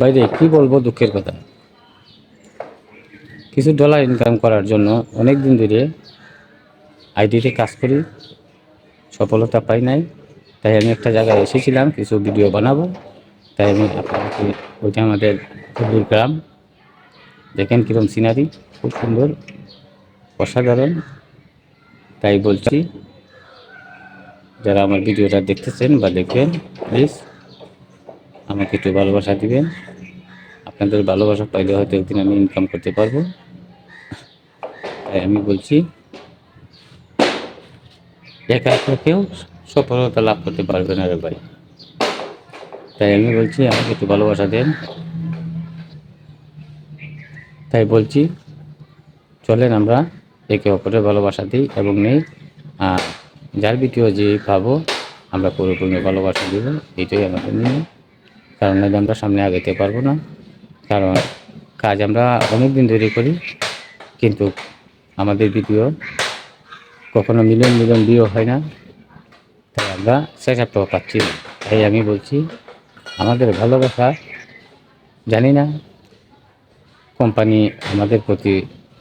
বাইরে কি বলব দুঃখের কথা? কিছু ডলার ইনকাম করার জন্য অনেক দিন ধরে আইডিতে কাজ করি, সফলতা পাই নাই। তাই আমি একটা জায়গায় এসেছিলাম, কিছু ভিডিও বানাবো। তাই আমি আপনাদেরকে ওইটা আমাদের হুদুর গ্রাম, দেখেন কিরম সিনারি খুব সুন্দর, অসাধারণ। তাই বলছি, যারা আমার ভিডিওটা দেখতেছেন বা দেখবেন প্লিজ আমাকে একটু ভালোবাসা দিবেন। আপনাদের ভালোবাসা পাইলে হয়তো একদিন আমি ইনকাম করতে পারব। তাই আমি বলছি, একা একা কেউ সফলতা লাভ করতে পারবে না রে ভাই। তাই আমি বলছি, আমাকে একটু ভালোবাসা দেন। তাই বলছি, চলেন আমরা একে অপরের ভালোবাসা দিই এবং নেই। যার ভিডিও যে পাবো আমরা পরিপূর্ণ ভালোবাসা দিব, এটাই আমাদের নিয়ে কারণ নাহলে আমরা সামনে আগাইতে পারব না। কারণ কাজ আমরা অনেক দিন ধরে করি, কিন্তু আমাদের ভিডিও কখনো মিলিয়ন মিলন ভিউ হয় না। তাই আমরা সেটআপটাও পাচ্ছি না। তাই আমি বলছি, আমাদের ভালোবাসা, জানি না কোম্পানি আমাদের প্রতি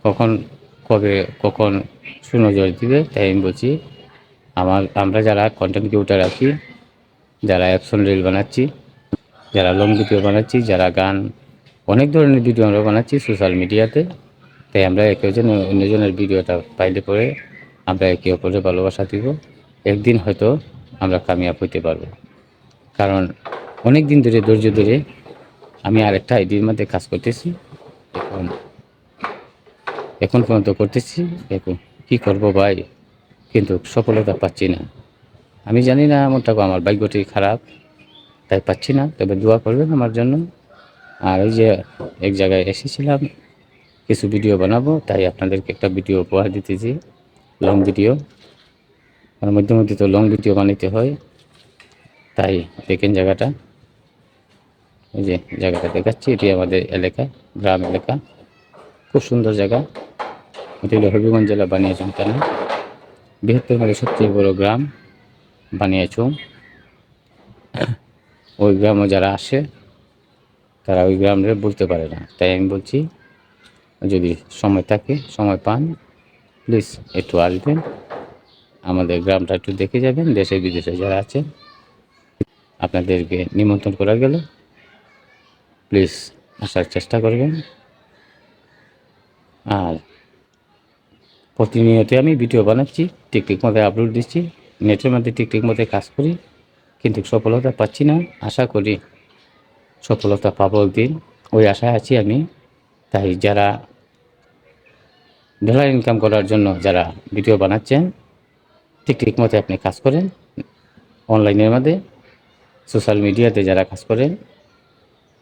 কখন, কবে, কখন সুনজর দিবে। তাই আমি বলছি, আমার, আমরা যারা কন্টেন্ট ক্রিয়েটার আছি, যারা অ্যাকশন রিল বানাচ্ছি যারা লং ভিডিও বানাচ্ছি, যারা গান, অনেক ধরনের ভিডিও আমরা বানাচ্ছি সোশ্যাল মিডিয়াতে তাই আমরা একে অজন অন্যজনের ভিডিওটা পাইলে পরে আমরা একে অপরের ভালোবাসা দিব। একদিন হয়তো আমরা কামিয়াব হইতে পারব। কারণ অনেক দিন ধরে, ধৈর্য ধরে আমি আরেকটা আইডির মধ্যে কাজ করতেছি। এখন এখন পর্যন্ত করতেছি। এখন কী করব ভাই? কিন্তু সফলতা পাচ্ছি না। আমি জানি না এমনটা আমার ভাগ্যটি খারাপ। তাই পাচ্ছি না, তবে দোয়া করবেন আমার জন্য। আর ওই যে এক জায়গায় এসেছিলাম, কিছু ভিডিও বানাবো, তাই আপনাদেরকে একটা ভিডিও উপহার দিতেছি লং ভিডিও আর মধ্যে মধ্যে তো লং ভিডিও বানাইতে হয়, তাই দেখেন জায়গাটা। এই যে জায়গাটা দেখাচ্ছি, এটি আমাদের এলাকা, গ্রাম এলাকা। খুব সুন্দর জায়গা। এটি হলো হবিগঞ্জ জেলা বানিয়াচুং থানা। বৃহত্তর মানে সবচেয়ে বড় গ্রাম বানিয়াচুং। ওই গ্রামে যারা আসে, তারা ওই গ্রামে বলতে পারে না। তাই আমি বলছি, যদি সময় থাকে, সময় পান প্লিজ একটু আসবেন। আমাদের গ্রামটা একটু দেখে যাবেন, দেশে বিদেশে যারা আছে আপনাদেরকে নিমন্ত্রণ করা গেল। প্লিজ আসার চেষ্টা করবেন। আর প্রতিনিয়ত আমি ভিডিও বানাচ্ছি টিকটিক মধ্যে আপলোড দিচ্ছি, নেটের মধ্যে টিকটিক মধ্যে কাজ করি। কিন্তু সফলতা পাচ্ছি না, আশা করি সফলতা পাবো একদিন। ওই আশায় আছি আমি। তাই যারা ডলার ইনকাম করার জন্য যারা ভিডিও বানাচ্ছেন, ঠিক ঠিক মতো আপনি কাজ করেন। অনলাইনের মধ্যে সোশ্যাল মিডিয়াতে যারা কাজ করেন,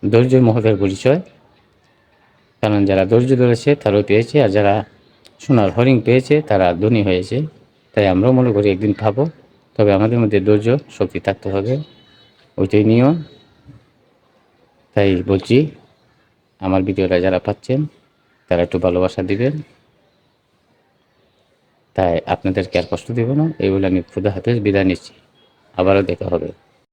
ধৈর্য মহতের পরিচয়। কারণ যারা ধৈর্য ধরেছে, তারাও পেয়েছে, আর যারা সোনার হরিং পেয়েছে, তারা ধনী হয়েছে। তাই আমরাও মনে করি একদিন পাবো। তবে আমাদের মধ্যে ধৈর্য, শক্তি থাকতে হবে। ওইটাই নিয়ম। তাই বলছি, আমার ভিডিওটা যারা পাচ্ছেন, তারা একটু ভালোবাসা দিবেন। তাই আপনাদেরকে আর কষ্ট দেব না। এই বলে আমি খুদা হাফেজ বিদায় নিচ্ছি। আবারও দেখা হবে।